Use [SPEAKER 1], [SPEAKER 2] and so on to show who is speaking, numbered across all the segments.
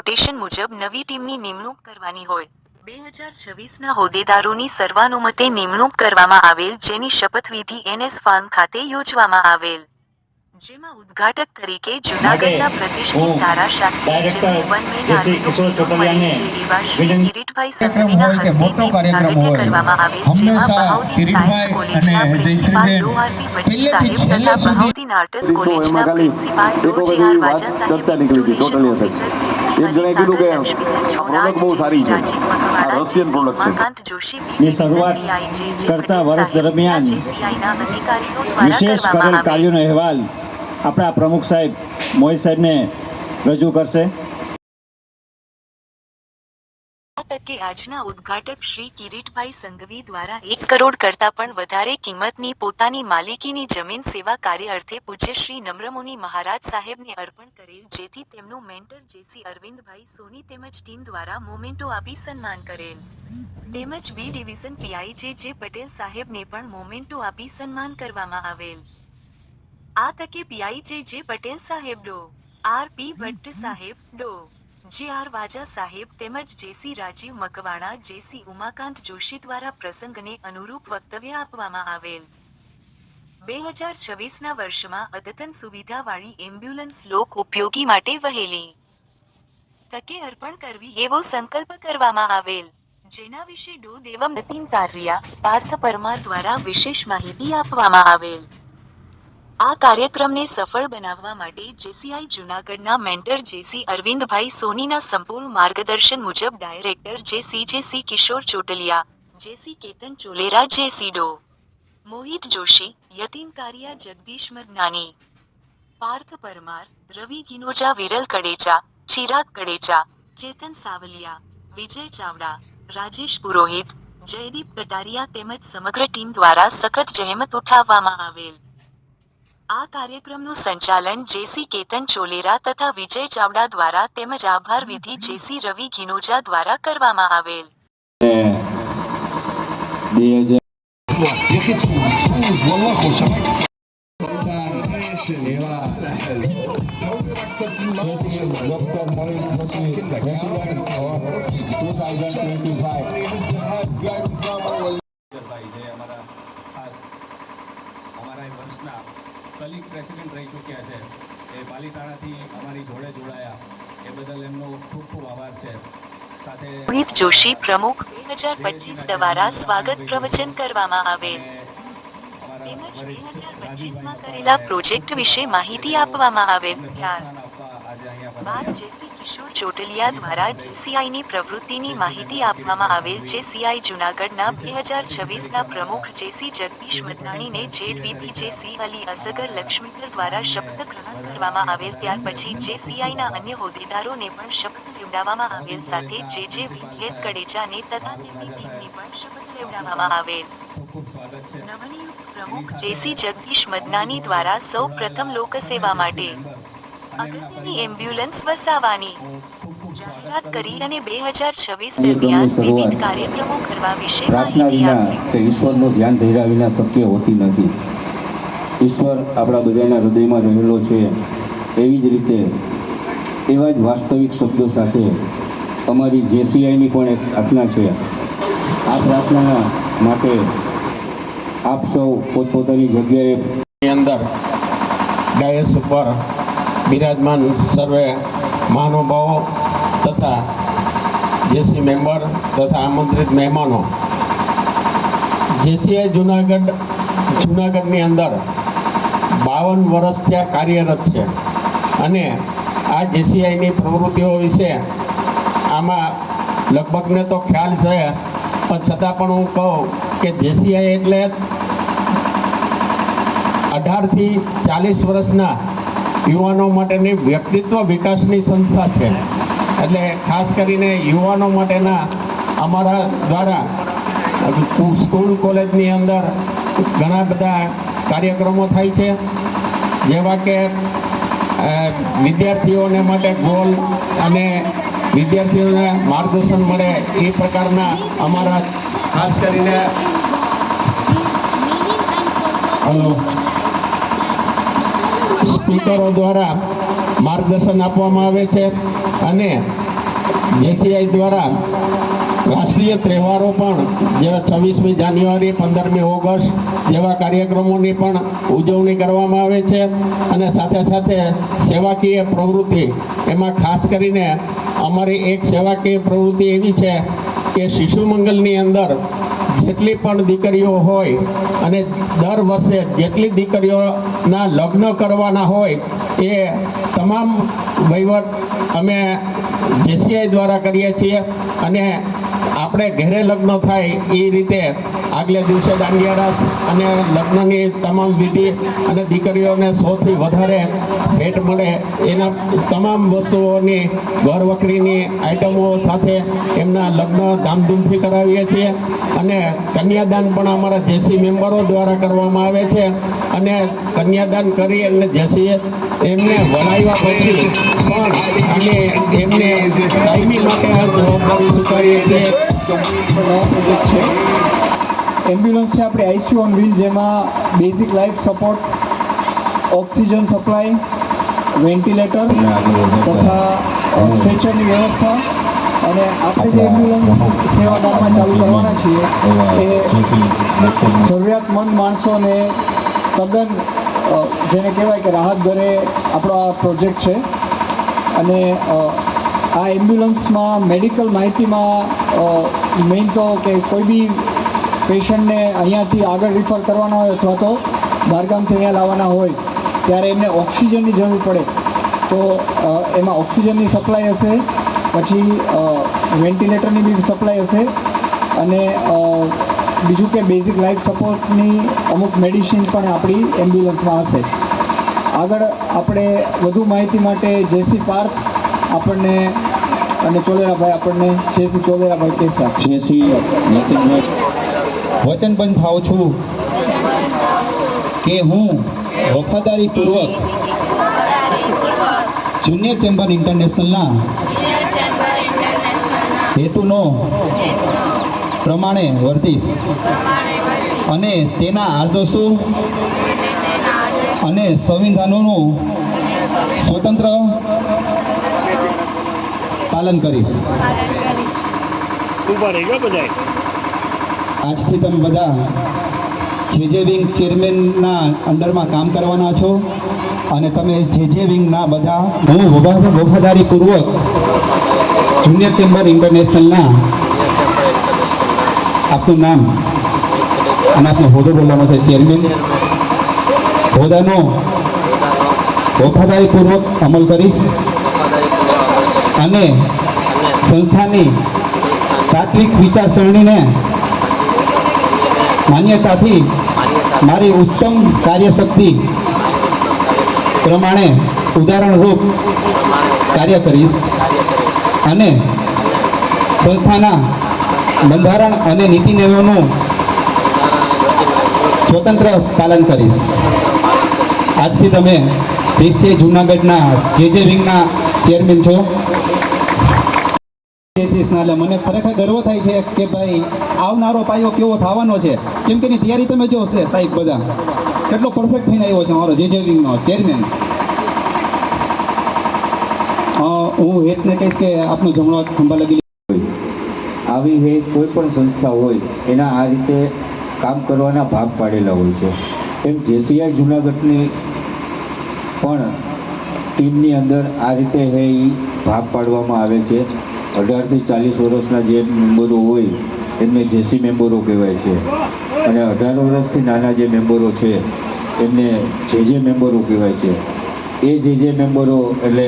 [SPEAKER 1] Rotation મુજબ નવી ટીમની નિમણૂક કરવાની હોય. બે હજાર છવ્વીસના હોદ્દેદારોની સર્વાનુમતે નિમણૂક કરવામાં આવેલ, જેની શપથવિધિ એનએસ ફાર્મ ખાતે યોજવામાં આવેલ. જેમાં ઉદ્ઘાટક તરીકે જૂનાગઢના પ્રતિષ્ઠિત તારા જેમને વન મેન આર્મીનું બિરુદ મળેલ છે એવા શ્રી કિરીટભાઈ સંઘવીના હસ્તે દીપ કરવામાં આવેલ જેમાં બહાઉદ્દીન સાયન્સ કોલેજના principal Dr R P
[SPEAKER 2] Patel
[SPEAKER 1] સાહેબ તથા બહાઉદ્દીન આર્ટસ કોલેજના પ્રિન્સિપાલ ડો જે આર વાજા સાહેબ ઇન્સ્ટોલેશન ઓફિસર જેસી
[SPEAKER 3] એક
[SPEAKER 1] અલી
[SPEAKER 3] જણાએ
[SPEAKER 1] સાગર
[SPEAKER 3] કીધું કે
[SPEAKER 1] લક્ષ્મીધર જોનાટ જેસી. રાજીવ
[SPEAKER 3] મકવાડા
[SPEAKER 1] જેસી ઉમાકાંત જોશી બી
[SPEAKER 4] ની
[SPEAKER 1] ડિવિઝન જે પટેલ સાહેબ જેસીઆઈના અધિકારીઓ દ્વારા કરવામાં આવેલ
[SPEAKER 4] કાર્યોનો અહેવાલ આપણા પ્રમુખ સાહેબ મોહિત સાહેબને રજૂ કરશે.
[SPEAKER 1] તકે આજના ઉદ્ઘાટક શ્રી કિરીટભાઈ સંઘવી દ્વારા એક કરોડ કરતાં પણ વધારે કિંમતની પોતાની માલિકીની જમીન સેવા કાર્ય અર્થે પૂજ્ય શ્રી નમ્રમુનિ મહારાજ સાહેબને અર્પણ કરેલ, જેથી તેમનું મેન્ટર જેસી અરવિંદભાઈ સોની તેમજ ટીમ દ્વારા મોમેન્ટો આપી સન્માન કરેલ. તેમજ બી ડિવિઝન પીઆઈ જે જે પટેલ સાહેબને પણ મોમેન્ટો આપી સન્માન કરવામાં આવેલ. આ તકે પીઆઈ જે જે પટેલ સાહેબ ડો, આર પી ભટ્ટ સાહેબ ડો, જે આર વાજા સાહેબ તેમજ જેસી રાજીવ મકવાણા, જેસી ઉમાકાંત જોશી દ્વારા પ્રસંગને અનુરૂપ વક્તવ્ય આપવામાં આવેલ. બે હજાર છવ્વીસના વર્ષમાં અદ્યતન સુવિધાવાળી એમ્બ્યુલન્સ લોક ઉપયોગી માટે વહેલી તકે અર્પણ કરવી એવો સંકલ્પ કરવામાં આવેલ. જેના વિશે ડો દેવમ નતીન તારિયા, પાર્થ પરમાર દ્વારા વિશેષ માહિતી આપવામાં આવેલ. આ કાર્યક્રમને સફળ બનાવવા માટે જેસીઆઈ જૂનાગઢના મેન્ટર જેસી અરવિંદભાઈ સોનીના સંપૂર્ણ માર્ગદર્શન મુજબ director JC JC Kishor Chotaliya, JC Ketan Cholera, JC Dr, Mohit Joshi, Yatin Kariya, Jagdish Maganani Parth Parmar, Ravi Ginoja, Viral Kadecha, Chirag Kadecha, Chetan Savaliya, Vijay Chavda, Rajesh Purohit, Jaydeep Kataria તેમજ સમગ્ર team દ્વારા સખત જહેમત ઉઠાવવામાં આવેલ. આ કાર્યક્રમનું સંચાલન જેસી કેતન ચોલેરા તથા વિજય ચાવડા દ્વારા તેમજ આભાર વિધિ જેસી રવિ ઘિનોજા દ્વારા કરવામાં આવેલ.
[SPEAKER 5] અમારા વર્ષના કલીગ પ્રેસિડેન્ટ રહી ચૂક્યા છે. એ પાલિતાણાથી અમારી જોડે જોડાયા. એ બદલ એમનો ખૂબ ખૂબ આભાર છે. સાથે
[SPEAKER 1] જોશી પ્રમુખ બે હજાર પચીસ દ્વારા સ્વાગત પ્રવચન કરવામાં આવેલ. તેમજ બે હજાર પચીસમાં કરેલા પ્રોજેક્ટ વિશે માહિતી આપવામાં આવેલ. ત્યાર બાદ જેસી કિશોર ચોટલિયા દ્વારા જેસીઆઈની પ્રવૃત્તિની માહિતી આપવામાં આવેલ જેસીઆઈ જૂનાગઢના બે હજાર છવ્વીસના પ્રમુખ જેસી જગદીશ મદનાણીને જેડવીપી જેસી અલી અસગર લક્ષ્મીધર દ્વારા શપથ ગ્રહણ કરવામાં આવેલ. ત્યાર પછી જેસીઆઈના અન્ય હોદ્દેદારોને પણ શપથ લેવડાવવામાં આવેલ સાથે જે જે વિભેદ કડેજાને તથા તેમની ટીમને પણ શપથ લેવડાવવામાં આવેલ. નવનિયુક્ત પ્રમુખ જેસી જગદીશ મદનાની દ્વારા સૌ પ્રથમ લોકસેવા માટે અગત્યની એમ્બ્યુલન્સ વસાવવાની જાહેરાત કરી અને બે હજાર છવ્વીસ દરમિયાન વિવિધ કાર્યક્રમો કરવા વિશે માહિતી આપી.
[SPEAKER 2] કે ઈશ્વરનું ધ્યાન ધૈર્યા વિના શક્ય હોતી નથી. ઈશ્વર આપણા બધાના હૃદયમાં રહેલો છે. એવી જ રીતે એવા જ વાસ્તવિક શબ્દો સાથે અમારી જેસીઆઈની પણ એક પ્રાર્થના છે. આ પ્રાર્થના માટે આપ સૌ પોતપોતાની જગ્યાએ
[SPEAKER 6] અંદર ડાયસ ઉપર બિરાજમાન સર્વે મહાનુભાવો તથા જેસી મેમ્બર તથા આમંત્રિત મહેમાનો. જેસીઆઈ જુનાગઢ, જુનાગઢની અંદર બાવન વર્ષ ત્યાં કાર્યરત છે અને આ જેસીઆઈની પ્રવૃત્તિઓ વિશે આમાં લગભગને તો ખ્યાલ છે, પણ છતાં પણ હું કહું કે જેસીઆઈ એટલે અઢારથી ચાલીસ વર્ષના યુવાનો માટેની વ્યક્તિત્વ વિકાસની સંસ્થા છે. એટલે ખાસ કરીને યુવાનો માટેના અમારા દ્વારા સ્કૂલ કોલેજની અંદર ઘણા બધા કાર્યક્રમો થાય છે. જેવા કે વિદ્યાર્થીઓને માટે ગોલ અને વિદ્યાર્થીઓને માર્ગદર્શન મળે એ પ્રકારના અમારા ખાસ કરીને હલો સ્પીકરો દ્વારા માર્ગદર્શન આપવામાં આવે છે અને જેસીઆઈ દ્વારા રાષ્ટ્રીય તહેવારો પણ જેવા છવ્વીસમી જાન્યુઆરી, પંદરમી ઓગસ્ટ જેવા કાર્યક્રમોની પણ ઉજવણી કરવામાં આવે છે અને સાથે સાથે સેવાકીય પ્રવૃત્તિ. એમાં ખાસ કરીને અમારી એક સેવાકીય પ્રવૃત્તિ એવી છે કે શિશુ મંગલની અંદર જેટલી પણ દીકરીઓ હોય અને દર વર્ષે જેટલી દીકરીઓના લગ્ન કરવાના હોય એ તમામ વહીવટ અમે જેસીઆઈ દ્વારા કરીએ છીએ અને આપણે ઘરે લગ્ન થાય એ રીતે આગલે દિવસે દાંડિયા રાસ અને લગ્નની તમામ વિધિ અને દીકરીઓને સૌથી વધારે ભેટ મળે એના તમામ વસ્તુઓની, ઘર વખરીની આઈટમો સાથે એમના લગ્ન ધામધૂમથી કરાવીએ છીએ અને કન્યાદાન પણ અમારા જેસી મેમ્બરો દ્વારા કરવામાં આવે છે અને કન્યાદાન કરી અને જેસી એમને વળાવ્યા પછી પણ અમે એમને કાયમી માટે જવાબદારી સ્વીકારીએ છીએ.
[SPEAKER 3] એમ્બ્યુલન્સ છે આપણે આઈસીયુ ઓન વ્હીલ જેમાં basic life support oxygen supply ventilator તથા સ્ટ્રેચરની વ્યવસ્થા. અને આપણે જે એમ્બ્યુલન્સ સેવાદારમાં ચાલુ કરવાના છીએ એ જરૂરિયાતમંદ માણસોને તદ્દન જેને કહેવાય કે રાહત દરે આપણો આ પ્રોજેક્ટ છે. અને આ એમ્બ્યુલન્સમાં મેડિકલ માહિતીમાં મેઇન તો કે કોઈ બી પેશન્ટને અહીંયાથી આગળ રિફર કરવાના હોય અથવા તો બહારગામથી અહીંયા લાવવાના હોય, ત્યારે એમને ઓક્સિજનની જરૂર પડે. તો એમાં ઓક્સિજનની સપ્લાય હશે, પછી વેન્ટિલેટરની બી સપ્લાય હશે, અને બીજું કે બેઝિક લાઈફ સપોર્ટની અમુક મેડિસિન પણ આપણી એમ્બ્યુલન્સમાં હશે. આગળ આપણે વધુ માહિતી માટે જેસી પાર્ક આપણને, અને ચોલેરાભાઈ આપણને, જેસી ચોલેરાભાઈ કહેશે
[SPEAKER 2] જેસી, નીતિનભાઈ. વચનબંધ થાઉં છું કે હું વફાદારીપૂર્વક જુનિયર ચેમ્બર ઇન્ટરનેશનલના હેતુનો પ્રમાણે વર્તીશ અને તેના આદર્શો અને સંવિધાનોનું સ્વતંત્ર પાલન કરીશ. આજથી તમે બધા જે જે વિંગ ચેરમેનના અંડરમાં કામ કરવાના છો અને તમે જે જે વિંગના બધા હું વફા- વફાદારીપૂર્વક જુનિયર ચેમ્બર ઇન્ટરનેશનલના આપનું નામ અને આપનો હોદ્દો બોલવાનો છે ચેરમેન હોદ્દાનો વફાદારીપૂર્વક અમલ કરીશ અને સંસ્થાની તાત્વિક વિચારસરણીને માન્યતાથી મારી ઉત્તમ કાર્યશક્તિ પ્રમાણે ઉદાહરણરૂપ કાર્ય કરીશ. અને સંસ્થાના બંધારણ અને નીતિ નિયમોનું સ્વતંત્ર પાલન કરીશ. આજથી તમે જેસીએ જુનાગઢના જે જે વિંગના ચેરમેન છો બેસીસના એટલે મને ખરેખર ગર્વ થાય છે કે ભાઈ આવનારો પાયો કેવો થવાનો છે. કેમ કે એની તૈયારી તમે જોશે સાહેબ બધા. કેટલો પરફેક્ટ થઈને આવ્યો છે મારો જે વિંગનો ચેરમેન હું હેતને કહીશ કે આપનો જમણો ખંભા લગી
[SPEAKER 7] આવી હે કોઈ પણ સંસ્થા હોય, એના આ રીતે કામ કરવાના ભાગ પાડેલા હોય છે. એમ જેસીઆઈ જુનાગઢની પણ ટીમની અંદર આ રીતે હે એ ભાગ પાડવામાં આવે છે. અઢારથી ચાલીસ વર્ષના જે મેમ્બરો હોય, એમને જેસી મેમ્બરો કહેવાય છે. અને અઢાર વર્ષથી નાના જે મેમ્બરો છે, એમને જે જે મેમ્બરો કહેવાય છે. એ જે જે મેમ્બરો એટલે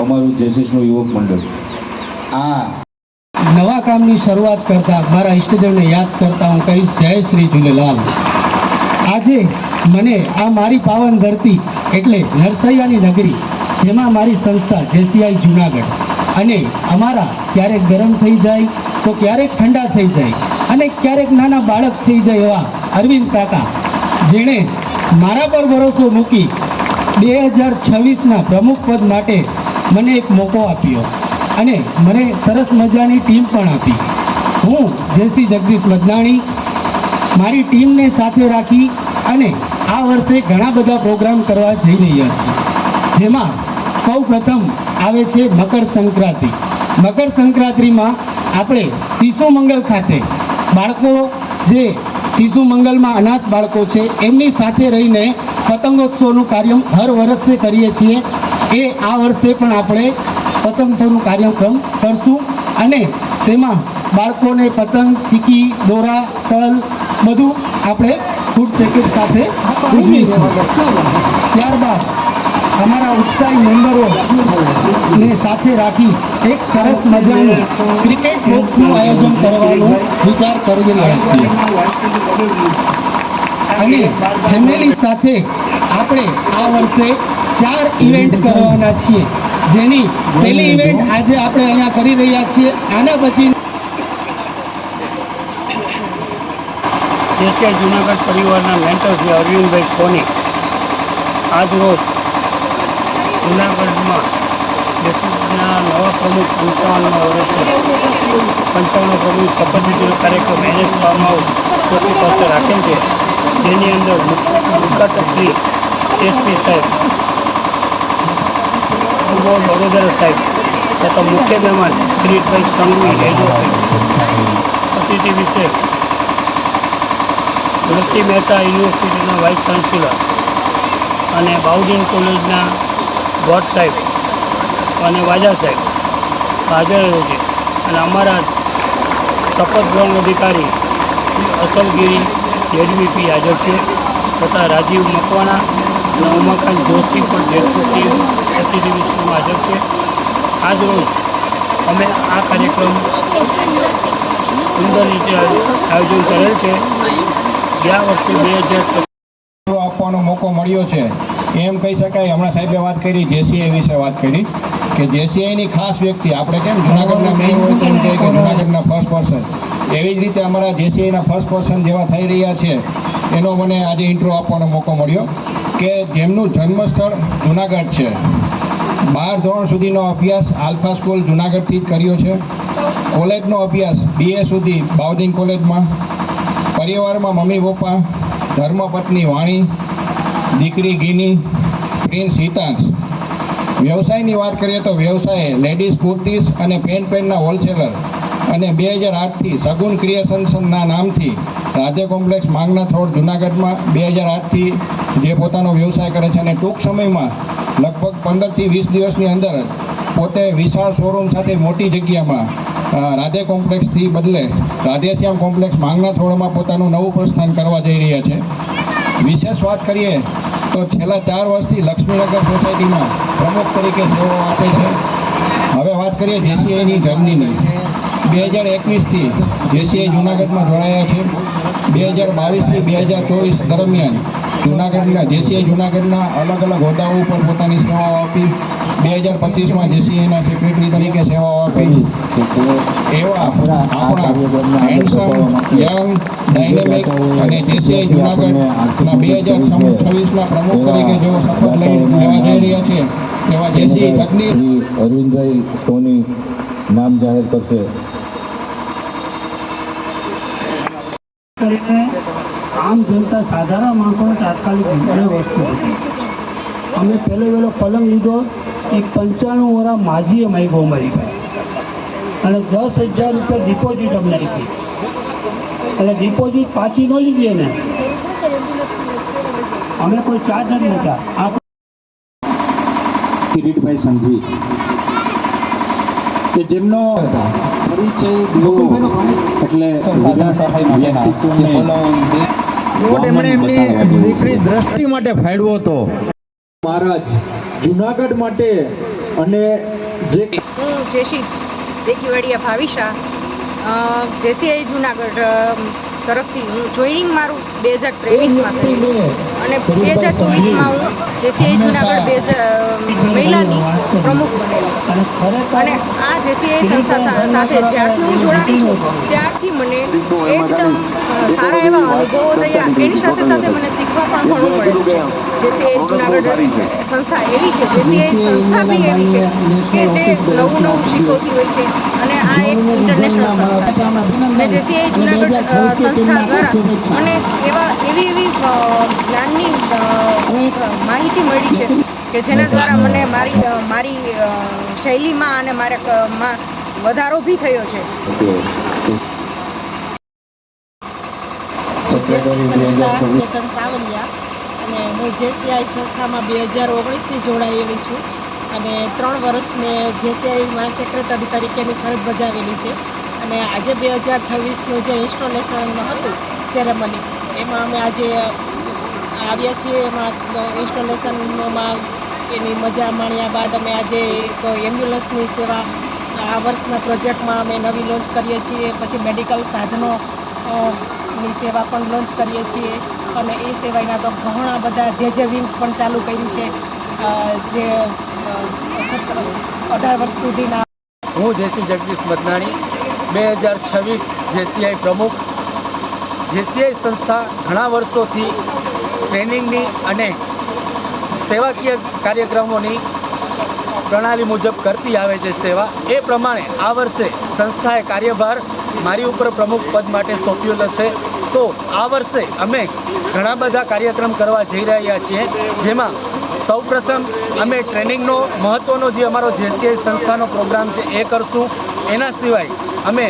[SPEAKER 7] અમારું જેસીસનું યુવક મંડળ. આ
[SPEAKER 8] નવા કામની શરૂઆત કરતા મારા ઈષ્ટદેવને યાદ કરતા હું કહીશ, જય શ્રી ઝૂલેલાલ આજે મને આ મારી પાવન ધરતી એટલે નરસૈયાની નગરી જેમાં મારી સંસ્થા જેસીઆઈ જુનાગઢ અને અમારા ક્યારેક ગરમ થઈ જાય, તો ક્યારેક ઠંડા થઈ જાય અને ક્યારેક નાના બાળક થઈ જાય એવા અરવિંદ કાકા, જેણે મારા પર ભરોસો મૂકી બે હજાર છવ્વીસના પ્રમુખ પદ માટે મને એક મોકો આપ્યો અને મને સરસ મજાની ટીમ પણ આપી. હું જેસી જગદીશ મદનાણી મારી ટીમને સાથે રાખી અને આ વર્ષે ઘણા બધા પ્રોગ્રામ કરવા જઈ રહ્યા છીએ, જેમાં સૌ પ્રથમ આવે છે મકર સંક્રાંતિ. મકર સંક્રાંતિમાં આપણે શિશુ મંગલ ખાતે બાળકો જે શિશુ મંગલમાં અનાથ બાળકો છે એમની સાથે રહીને પતંગોત્સવનું કાર્ય હર વર્ષે કરીએ છીએ. એ આ વર્ષે પણ આપણે પતંગોત્સવનું કાર્યક્રમ કરશું અને તેમાં બાળકોને પતંગ ચીકી દોરા તલ બધું આપણે ફૂડ પેકેટ સાથે ઉજવીશું. ત્યારબાદ અમારા ઉત્સાહી મેમ્બરો ને સાથે રાખી એક સરસ મજાનું ક્રિકેટ બોક્સનું આયોજન કરવાનો વિચાર કરી રહ્યા છીએ. અને ફેમિલી સાથે આપણે આ વર્ષે ચાર ઇવેન્ટ કરવાના છીએ. જેની પહેલી ઇવેન્ટ આજે આપણે અહીંયા કરી રહ્યા છીએ. આના પછી
[SPEAKER 9] એશિયા જુનાગઢ પરિવારના મેન્ટર શ્રી અરવિંદભાઈ સોની. આજ રોજ જુનાગઢમાં દેશના નવા પ્રમુખ પંચાવનનો વર્ષ છે. પંચાવન પ્રમુખ શપથવિધિનો કાર્યક્રમ એનએસ ફાર્મ હાઉસ રાખેલ છે. જેની અંદર ઉદઘાટક શ્રી એસપી સાહેબ વડોદરા સાહેબ તથા મુખ્ય મહેમાન કિરીટભાઈ સંઘવી અતિથિ વિશેષ તુલસી મહેતા યુનિવર્સિટીના વાઇસ ચાન્સેલર અને બાઉદીન કોલેજના ભટ્ટ સાહેબ અને વાજા સાહેબ, હાજર છે અને અમારા શપથ ગ્રહણ અધિકારી અસલગીરી જેડવીપી હાજર છે તથા રાજીવ મકવાણા અને ઉમાકાંત જોશી પણ જેડપુરથી અતિથિ વિશ્વમાં હાજર છે. આજરોજ અમે આ કાર્યક્રમ સુંદર રીતે આયોજન કરેલ છે. ગયા વર્ષે બે હજાર
[SPEAKER 5] આપવાનો મોકો મળ્યો છે. એમ કહી શકાય હમણાં સાહેબે વાત કરી જેસીઆઈ વિશે વાત કરી કે જેસીઆઈની ખાસ વ્યક્તિ આપણે કેમ જુનાગઢના મેઇન હોય તો એમ કહે કે જુનાગઢના ફર્સ્ટ પર્સન એવી જ રીતે અમારા જેસીઆઈના ફર્સ્ટ પર્સન જેવા થઈ રહ્યા છે. એનો મને આજે ઇન્ટ્રો આપવાનો મોકો મળ્યો કે જેમનું જન્મસ્થળ જુનાગઢ છે. બાર ધોરણ સુધીનો અભ્યાસ આલ્ફા સ્કૂલ જુનાગઢથી જ કર્યો છે. કોલેજનો અભ્યાસ બીએ સુધી બાઉદીન કોલેજમાં. પરિવારમાં મમ્મી પપ્પા ધર્મપત્ની વાણી દીકરી ગીની, પ્રિન્સ હિતાંશ. વ્યવસાયની વાત કરીએ તો વ્યવસાય લેડીઝ કુર્તીઝ અને પેન પેનના હોલસેલર. અને બે હજાર આઠથી સગુન ક્રિએશન્સના નામથી રાધે કોમ્પ્લેક્સ માંગનાથ રોડ જુનાગઢમાં બે હજાર આઠથી જે પોતાનો વ્યવસાય કરે છે અને ટૂંક સમયમાં લગભગ પંદરથી વીસ દિવસની અંદર પોતે વિશાળ શોરૂમ સાથે મોટી જગ્યામાં રાધે કોમ્પ્લેક્સથી બદલે રાધેશ્યામ કોમ્પ્લેક્સ માંગના થોડોમાં પોતાનું નવું પ્રસ્થાન કરવા જઈ રહ્યા છે. વિશેષ વાત કરીએ તો છેલ્લા ચાર વર્ષથી લક્ષ્મીનગર સોસાયટીમાં પ્રમુખ તરીકે સેવાઓ આપે છે. હવે વાત કરીએ જેસીઆઈની જર્નીની. બે હજાર એકવીસથી જેસીઆઈ જુનાગઢમાં જોડાયા છે. બે હજાર બાવીસથી બે હજાર ચોવીસ દરમિયાન જુનાગઢના જેસીઆઈ જુનાગઢના અલગ અલગ હોદ્દાઓ ઉપર પોતાની સેવાઓ આપી. બે હજાર પચીસમાં જેસીએના સેક્રેટરી તરીકે સેવાઓ આપી. એવા આપણા હેન્ડસમ યંગ ડાયનેમિક અને જેસીઆઈ જુનાગઢના બે હજાર છવ્વીસના પ્રમુખ તરીકે જેઓ શપથ લેવા જઈ રહ્યા છે તેવા જેસીઆઈ તકનીક
[SPEAKER 2] અરવિંદભાઈ સોની નામ જાહેર કરશે.
[SPEAKER 9] આમ જનતા સાધારણ માણસોને તાત્કાલિક વસ્તુ હતી અમે પહેલો વહેલો પલંગ લીધો એ પંચાણું વર્ષ અમારી બહુ અમારી પાસે. અને દસ હજાર રૂપિયા ડિપોઝિટ અમને આપી. એટલે ડિપોઝિટ પાછી ન લીધી એને. અમે કોઈ ચાર્જ નથી લેતા આ
[SPEAKER 2] કિરીટભાઈ સંઘવી. કે જેમનો પરિચય દેવો એટલે વ્યક્તિત્વને
[SPEAKER 10] વોટ એમણે એમની દીકરી દ્રષ્ટિ માટે ફાળવ્યો હતો.
[SPEAKER 2] મહારાજ જુનાગઢ માટે અને જે
[SPEAKER 6] હું JC Dekhivadiya Bhavisha. JC JCI Junagadh તરફથી. હું જોઈનિંગ મારું બે હજાર ત્રેવીસમાં અને બે હજાર ચોવીસમાં હું જેસીઆઈ જુનાગઢ બે મહિલાની પ્રમુખ બનેલી.
[SPEAKER 9] અને
[SPEAKER 6] આ જેસીઆઈ સંસ્થા સાથે જ્યારથી હું જોડાણી છું ત્યારથી મને એકદમ સારા એવા અનુભવો થયા. એની સાથે સાથે મને શીખવા પણ ઘણું પડ્યું છે જેસીઆઈ જુનાગઢ સંસ્થા એવી છે જેસીઆઈ સંસ્થા બી એવી છે કે જે નવું નવું શીખવતી હોય છે. અને આ એક ઇન્ટરનેશનલ સંસ્થા છે. અને જેસીઆઈ જુનાગઢ સંસ્થા દ્વારા અને એવા એવી એવી અ, અ, માહિતી મળી છે કે જેના દ્વારા મને મારી મારી શૈલીમાં અને મારા માં
[SPEAKER 11] વધારો બી થયો છે. સાવલિયા અને હું જેસીઆઈ સંસ્થામાં બે હજાર ઓગણીસથી જોડાયેલી છું અને ત્રણ વર્ષ મેં જેસીઆઈમાં સેક્રેટરી તરીકેની ફરજ બજાવેલી છે અને આજે બે હજાર છવ્વીસનું જે ઇન્સ્ટોલેશન હતું સેરેમની એમાં અમે આજે આવ્યા છીએ એમાં ઇન્સ્ટોલેશનમાં એની મજા માણ્યા બાદ અમે આજે એક એમ્બ્યુલન્સની સેવા, આ વર્ષના પ્રોજેક્ટમાં અમે નવી લોન્ચ કરીએ છીએ, પછી મેડિકલ સાધનો ની સેવા પણ લોન્ચ કરીએ છીએ. અને એ સિવાયના તો ઘણા બધા જે જે વિંગ પણ ચાલુ કરી છે જે અઢાર વર્ષ સુધીના.
[SPEAKER 12] હું જેસી જગદીશ મદનાણી, બે હજાર છવ્વીસ જેસીઆઈ પ્રમુખ. જેસીઆઈ સંસ્થા ઘણા વર્ષોથી ટ્રેનિંગની અને સેવાકીય કાર્યક્રમોની પ્રણાલી મુજબ કરતી આવે છે સેવા. એ પ્રમાણે આ વર્ષે સંસ્થાએ કાર્યભાર મારી ઉપર પ્રમુખ પદ માટે સોંપ્યો છે. તો આ વર્ષે અમે ઘણા બધા કાર્યક્રમ કરવા જઈ રહ્યા છીએ, જેમાં સૌપ્રથમ અમે ટ્રેનિંગનો મહત્ત્વનો જે અમારો જેસીઆઈ સંસ્થાનો પ્રોગ્રામ છે એ કરશું. એના સિવાય અમે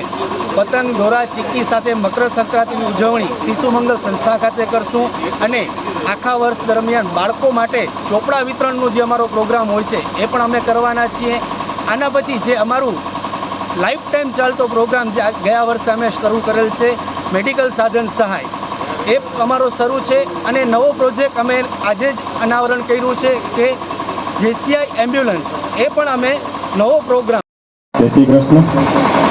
[SPEAKER 12] પતંગ દોરા, ચીક્કી સાથે મકર સંક્રાંતિની ઉજવણી શિશુ મંગલ સંસ્થા ખાતે કરશું અને આખા વર્ષ દરમિયાન બાળકો માટે ચોપડા વિતરણનો જે અમારો પ્રોગ્રામ હોય છે, એ પણ અમે કરવાના છીએ. આના પછી જે અમારું લાઈફ ટાઈમ ચાલતો પ્રોગ્રામ જે ગયા વર્ષે અમે શરૂ કરેલ છે, મેડિકલ સાધન સહાય. એ અમારો શરૂ છે અને નવો પ્રોજેક્ટ અમે આજે જ અનાવરણ કર્યું છે કે જેસીઆઈ એમ્બ્યુલન્સ, એ પણ અમે નવો પ્રોગ્રામ
[SPEAKER 4] કૃષ્ણ.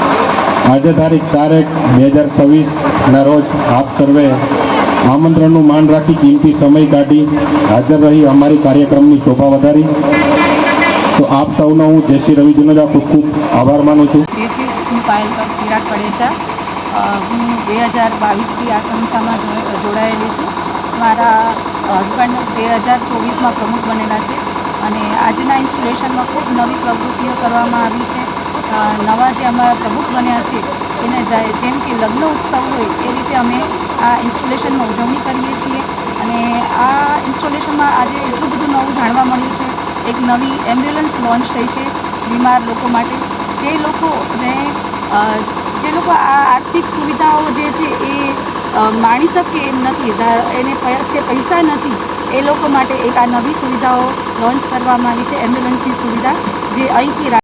[SPEAKER 4] આજે તારીખ ચાર એક બે હજાર છવ્વીસના રોજ આપ સર્વે આમંત્રણનું માન રાખી કિંમતી સમય કાઢી હાજર રહી અમારી કાર્યક્રમની શોભા વધારી. તો આપ સૌનો હું જય શ્રી રવિ જુનેજા ખૂબ ખૂબ આભાર માનું છું.
[SPEAKER 11] હું પાયલ પર ચિરાગ પડેચા હું બે હજાર બાવીસથી આ સંસ્થામાં જોડાયેલી છું. મારા હસબન્ડ બે હજાર ચોવીસમાં પ્રમુખ બનેલા છે. અને આજના ઇન્સ્ટોલેશનમાં ખૂબ નવી પ્રવૃત્તિઓ કરવામાં આવી છે. નવા જે અમારા પ્રમુખ બન્યા છે, એને જેમ કે લગ્ન ઉત્સવ હોય, એ રીતે અમે આ ઇન્સ્ટોલેશનમાં ઉજવણી કરીએ છીએ. અને આ ઇન્સ્ટોલેશનમાં આજે એટલું બધું નવું જાણવા મળ્યું છે. એક નવી એમ્બ્યુલન્સ લોન્ચ થઈ છે બીમાર લોકો માટે. જે લોકોને જે લોકો આ આર્થિક સુવિધાઓ જે છે એ માણી શકે એમ નથી. એને પાસે પૈસા નથી, એ લોકો માટે એક આ નવી સુવિધાઓ લોન્ચ કરવામાં આવી છે, એમ્બ્યુલન્સની સુવિધા, જે અહીંથી